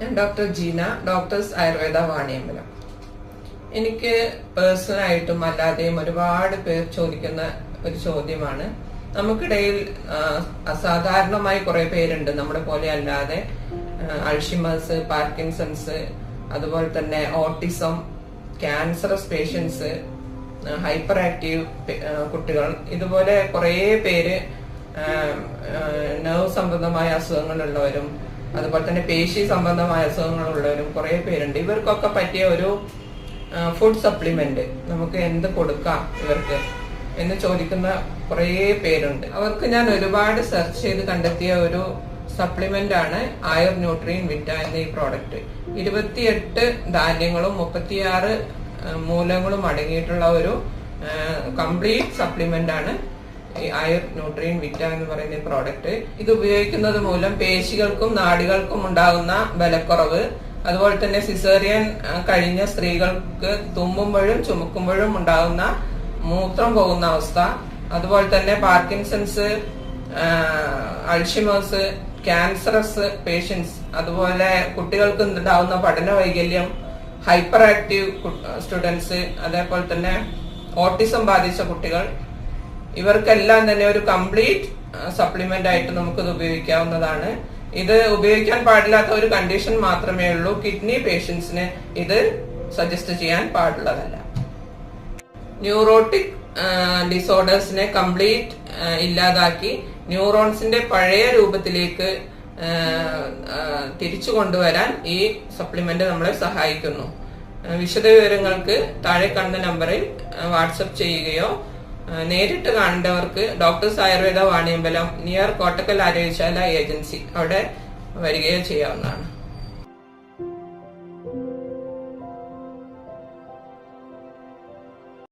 ഞാൻ doctor Jeena doctors Ayurveda Vaniyambalam. എനിക്ക് പേഴ്സണലായിട്ടും അല്ലാതെയും ഒരുപാട് പേർ ചോദിക്കുന്ന ഒരു ചോദ്യമാണ്. നമുക്കിടയിൽ അസാധാരണമായി കുറെ പേരുണ്ട്. നമ്മുടെ പോലെ അല്ലാതെ അൾഷിമേഴ്സ് പാർക്കിൻസൺസ് അതുപോലെ തന്നെ autism cancerous patients hyperactive കുട്ടികൾ ഇതുപോലെ കുറേ പേര് നെർവ് സംബന്ധമായ അസുഖങ്ങളുള്ളവരും അതുപോലെ തന്നെ പേശി സംബന്ധമായ അസുഖങ്ങളുള്ളവരും കുറേ പേരുണ്ട്. ഇവർക്കൊക്കെ പറ്റിയ ഒരു ഫുഡ് സപ്ലിമെന്റ് നമുക്ക് എന്ത് കൊടുക്കാം ഇവർക്ക് എന്ന് ചോദിക്കുന്ന കുറേ പേരുണ്ട്. അവർക്ക് ഞാൻ ഒരുപാട് സെർച്ച് ചെയ്ത് കണ്ടെത്തിയ ഒരു സപ്ലിമെന്റ് ആണ് ആയുർ ന്യൂട്രീൻ വിറ്റ എന്ന ഈ പ്രോഡക്റ്റ് ഇരുപത്തിയെട്ട് ധാന്യങ്ങളും മുപ്പത്തിയാറ് മൂലങ്ങളും അടങ്ങിയിട്ടുള്ള ഒരു കംപ്ലീറ്റ് സപ്ലിമെന്റ് ആണ്. ഈ അയർ ന്യൂട്രീൻ വിറ്റ എന്ന് പറയുന്ന പ്രോഡക്റ്റ് ഇത് ഉപയോഗിക്കുന്നത് മൂലം പേശികൾക്കും നാടികൾക്കും ഉണ്ടാകുന്ന ബലക്കുറവ് അതുപോലെ തന്നെ സിസേറിയൻ കഴിഞ്ഞ സ്ത്രീകൾക്ക് തുമ്മുമ്പോഴും ചുമക്കുമ്പോഴും ഉണ്ടാകുന്ന മൂത്രം പോകുന്ന അവസ്ഥ അതുപോലെ തന്നെ പാർക്കിൻസൺസ് അൾഷിമേഴ്സ് ക്യാൻസറസ് പേഷ്യൻസ് അതുപോലെ കുട്ടികൾക്ക് ഉണ്ടാകുന്ന പഠന വൈകല്യം ഹൈപ്പർ ആക്റ്റീവ് സ്റ്റുഡൻസ് അതേപോലെ തന്നെ ഓട്ടിസം ബാധിച്ച കുട്ടികൾ ഇവർക്കെല്ലാം തന്നെ ഒരു കംപ്ലീറ്റ് സപ്ലിമെന്റ് ആയിട്ട് നമുക്കിത് ഉപയോഗിക്കാവുന്നതാണ്. ഇത് ഉപയോഗിക്കാൻ പാടില്ലാത്ത ഒരു കണ്ടീഷൻ മാത്രമേ ഉള്ളൂ. കിഡ്നി പേഷ്യൻസിന് ഇത് സജസ്റ്റ് ചെയ്യാൻ പാടുള്ളതല്ല. ന്യൂറോട്ടിക് ഡിസോർഡേഴ്സിനെ കംപ്ലീറ്റ് ഇല്ലാതാക്കി ന്യൂറോൺസിന്റെ പഴയ രൂപത്തിലേക്ക് തിരിച്ചു കൊണ്ടുവരാൻ ഈ സപ്ലിമെന്റ് നമ്മളെ സഹായിക്കുന്നു. വിശദ വിശദവിവരങ്ങൾക്ക് താഴെ കാണുന്ന നമ്പറിൽ വാട്സപ്പ് ചെയ്യുകയോ നേരിട്ട് കാണേണ്ടവർക്ക് doctors Ayurveda Vaniyambalam near Kottakkal Arogyashala agency അവിടെ വരികയോ ചെയ്യാവുന്നതാണ്.